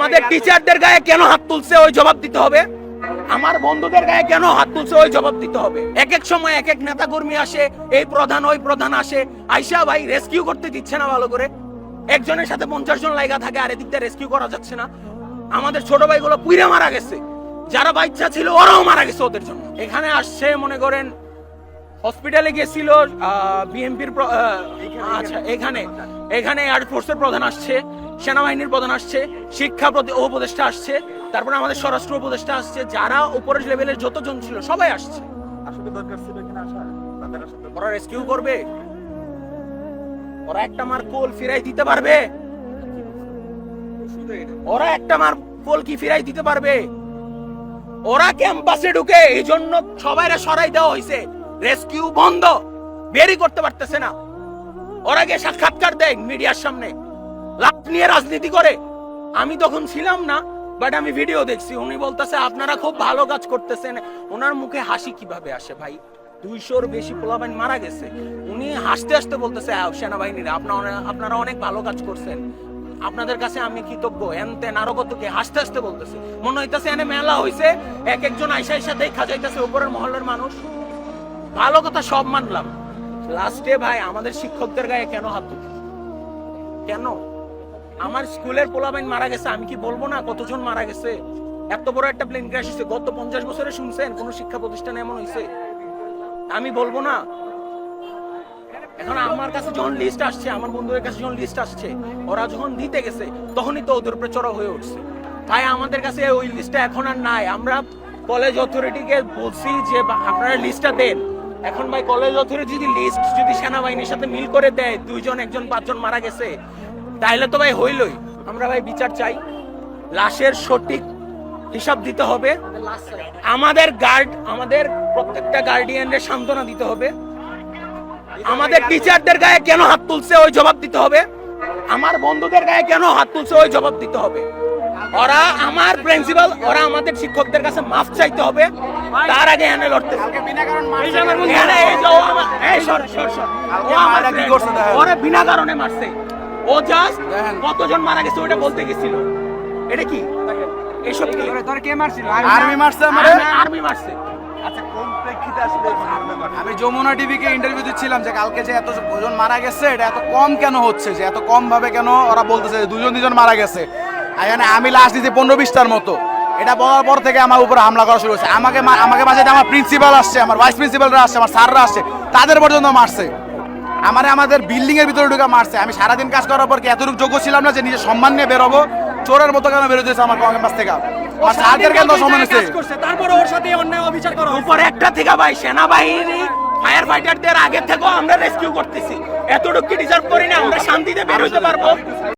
আমাদের টিচারদের গায়ে কেন হাত তুলছে, ওই জবাব দিতে হবে? আমার বন্ধুদের গায়ে কেন হাত তুলছে, ওই জবাব দিতে হবে? এক এক সময় এক এক নেতা কর্মী আসে, এই প্রধান, ওই প্রধান আসে। আইসা ভাই রেস্কিউ করতে দিচ্ছে না ভালো করে। একজনের সাথে পঞ্চাশ জন লাইগা থাকে, আর এদিকটা রেস্কিউ করা যাচ্ছে না। আমাদের ছোট ভাইগুলো পুইরা মারা গেছে। যারা বাচ্চা ছিল, ওরাও মারা গেছে ওদের জন্য। এখানে আসছে, মনে করেন হসপিটালে গেছিল বিএমপির আচ্ছা এখানে এখানে এয়ারফোর্সের প্রধান আসছে সেনাবাহিনীর প্রধান আসছে শিক্ষা উপদেষ্টা আসছে তারপরে আমাদের স্বরাষ্ট্র উপদেষ্টা আসছে যারা উপরের লেভেলের যতজন ছিল সবাই আসছে। আসলে দরকার ছিল এখানে আসা ওরা রেস্কিউ করবে। ওরা একটা মার কোল ফিরাই দিতে পারবে। ওরা একটা মার কোল কি ফিরাই দিতে পারবে? ওরা ক্যাম্পাসে ঢুকে এই জন্য সবাইরা সরাই দেওয়া হয়েছে রেস্কিউ বন্ধ। বেরই করতে পারতেছে না। ওরা গিয়ে সাক্ষাৎকার দেয় মিডিয়ার সামনে। লাভ নিয়ে রাজনীতি করে। আমি তখন ছিলাম না বাট আমি ভিডিও দেখছি। উনি বলতেছে আপনারা খুব ভালো কাজ করতেছেন। ওনার মুখে হাসি কীভাবে আসে ভাই? দুইশোর বেশি পোলাবাইন মারা গেছে। উনি হাসতে হাসতে বলতেছে "আহ, সেনাবাহিনীরা আপনারা আপনারা অনেক ভালো কাজ করছেন। আপনাদের কাছে আমি কৃতজ্ঞ। এন তেন আরও কত কি হাসতে হাসতে বলতেছে মনে হইতেছে এনে মেলা হইছে। এক একজন আইসা আইসা দেখা যাইতেছে উপরের মহলের মানুষ। ভালো কথা সব মানলাম। লাস্টে ভাই আমাদের শিক্ষকদের গায়ে কেন হাত কেন? আমার স্কুলের পোলাবাইন মারা গেছে, আমি কি বলব না কতজন মারা গেছে? এত বড় একটা প্লেন ক্র্যাশ হয়েছে, গত পঞ্চাশ বছরে শুনছেন, কোন শিক্ষা প্রতিষ্ঠানে এমন হয়েছে? আমি বলব না। এখন আমার কাছে যখন লিস্ট আসছে, আমার বন্ধুদের কাছে যখন লিস্ট আসছে, ওরা যখন দিতে গেছে, তখনই তো ওদের উপরে চড়া হয়ে উঠছে। তাই আমাদের কাছে ওই লিস্টটা এখন আর নাই। আমরা কলেজ অথরিটিকে বলছি যে আপনারা লিস্টটা দেন। এখন ভাই কলেজ অথরিটি যদি লিস্ট যদি সেনাবাহিনীর সাথে মিল করে দেয়, দুইজন, একজন, পাঁচজন মারা গেছে, তাইলে তো ভাই হইলই। আমরা ভাই বিচার চাই। লাশের সঠিক হিসাব দিতে হবে। আমাদের গার্ড আমাদের প্রত্যেকটা গার্ডিয়ানদের সান্ত্বনা দিতে হবে। আমাদের টিচারদের গায়ে কেন হাত তুলছে ওই জবাব দিতে হবে। আমার বন্ধুদের গায়ে কেন হাত তুলছে ওই জবাব দিতে হবে। ওরা আমার প্রিন্সিপাল ওরা আমাদের শিক্ষকদের কাছে মাফ চাইতে হবে। তার আগে এনে লড়তে কি। ওরে বিনা কারণে মারছে। ও জাস্ট কতজন মারা গেছে ওটা বলতে গেছিল। এটা কি? এসব কি? আর্মি মারছে আর্মি মারছে। আচ্ছা কোন প্রেক্ষিতে আসলে এই ঘটনাটা ঘটে? আমি যমুনা টিভিকে ইন্টারভিউ দিচ্ছিলাম যে কালকে যে এত জন মারা গেছে এটা এত কম কেন হচ্ছে? যে এত কম ভাবে কেন ওরা বলতেছে দুজন দুজন মারা গেছে? এখানে আমি লাস্ট দিয়েছি পনেরো বিশটার মতো। এটা বলার পর থেকে আমার উপরে হামলা করা শুরু হয়েছে। আমাকে আমাকে মাঝে আমার প্রিন্সিপাল আসছে আমার ভাইস প্রিন্সিপালরা আসছে আমার স্যাররা আসছে তাদের পর্যন্ত মারছে। আমারে আমাদের বিল্ডিং এর ভিতরে ঢুকে মারছে। আমি সারাদিন কাজ করার পর কি এতটুকু যোগ্য ছিলাম না যে নিজের সম্মান নিয়ে বেরোবো? চোরের মতো কেন বেরোতেছে আমার ক্যাম্পাস থেকে? আর স্যারদের কেন সম্মান হচ্ছে তারপরে ওর সাথে অন্যায় অবিচার করা উপরে একটা থেকে ভাই সেনাবাহিনী ফায়ার ফাইটারদের আগে থেকেও আমরা রেস্কিউ করতেছি। এতটুকু ডিজার্ভ করি না আমরা শান্তিতে বের হতে পারব?